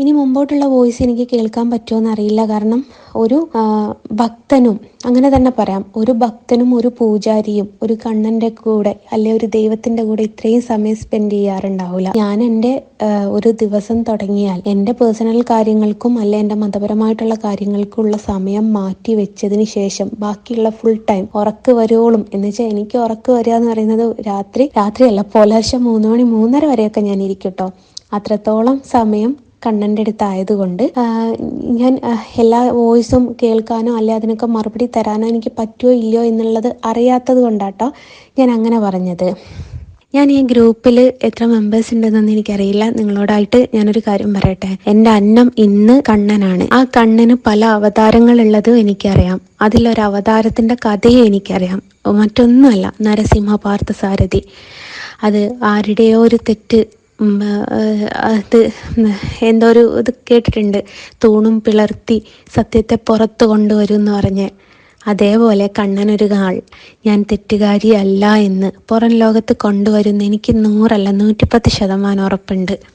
ഇനി മുമ്പോട്ടുള്ള വോയിസ് എനിക്ക് കേൾക്കാൻ പറ്റുമോ എന്നറിയില്ല കാരണം ഒരു ഭക്തനും അങ്ങനെ തന്നെ പറയാം. ഒരു ഭക്തനും ഒരു പൂജാരിയും ഒരു കണ്ണന്റെ കൂടെ അല്ലെ ഒരു ദൈവത്തിന്റെ കൂടെ ഇത്രയും സമയം സ്പെൻഡ് ചെയ്യാറുണ്ടാവില്ല ഞാൻ എന്റെ ഒരു ദിവസം തുടങ്ങിയാൽ എന്റെ പേഴ്സണൽ കാര്യങ്ങൾക്കും അല്ലെ എന്റെ മതപരമായിട്ടുള്ള കാര്യങ്ങൾക്കുമുള്ള സമയം മാറ്റി വെച്ചതിന് ശേഷം ബാക്കിയുള്ള ഫുൾ ടൈം ഉറക്ക് വരുവോളും. എന്ന് വെച്ചാൽ എനിക്ക് ഉറക്ക് വരിക എന്ന് പറയുന്നത് രാത്രി രാത്രിയല്ല പുലർച്ചെ മൂന്ന് മണി മൂന്നര വരെയൊക്കെ ഞാൻ ഇരിക്കട്ടോ കേട്ടോ അത്രത്തോളം സമയം കണ്ണന്റെ അടുത്തായതുകൊണ്ട് ഞാൻ എല്ലാ വോയിസും കേൾക്കാനോ അല്ലെ അതിനൊക്കെ മറുപടി തരാനോ എനിക്ക് പറ്റുമോ ഇല്ലയോ എന്നുള്ളത് അറിയാത്തത് കൊണ്ടാട്ടോ ഞാൻ അങ്ങനെ പറഞ്ഞത്. ഞാൻ ഈ ഗ്രൂപ്പിൽ എത്ര മെമ്പേഴ്സ് ഉണ്ടെന്നൊന്നും എനിക്കറിയില്ല. നിങ്ങളോടായിട്ട് ഞാനൊരു കാര്യം പറയട്ടെ. എന്റെ അന്നം ഇന്ന് കണ്ണനാണ്. ആ കണ്ണന് പല അവതാരങ്ങളുള്ളതും എനിക്കറിയാം. അതിലൊരു അവതാരത്തിന്റെ കഥയും എനിക്കറിയാം. മറ്റൊന്നുമല്ല നരസിംഹ പാർത്ഥസാരഥി അത് ആരുടെയോ ഒരു തെറ്റ് അത് എന്തോ ഒരു ഇത് കേട്ടിട്ടുണ്ട്. തൂണും പിളർത്തി സത്യത്തെ പുറത്തു കൊണ്ടുവരും എന്ന് പറഞ്ഞ്. അതേപോലെ കണ്ണനൊരു ആൾ ഞാൻ തെറ്റുകാരിയല്ല എന്ന് പുറം ലോകത്ത് കൊണ്ടുവരുന്ന എനിക്ക് നൂറല്ല നൂറ്റിപ്പത്ത് ശതമാനം ഉറപ്പുണ്ട്.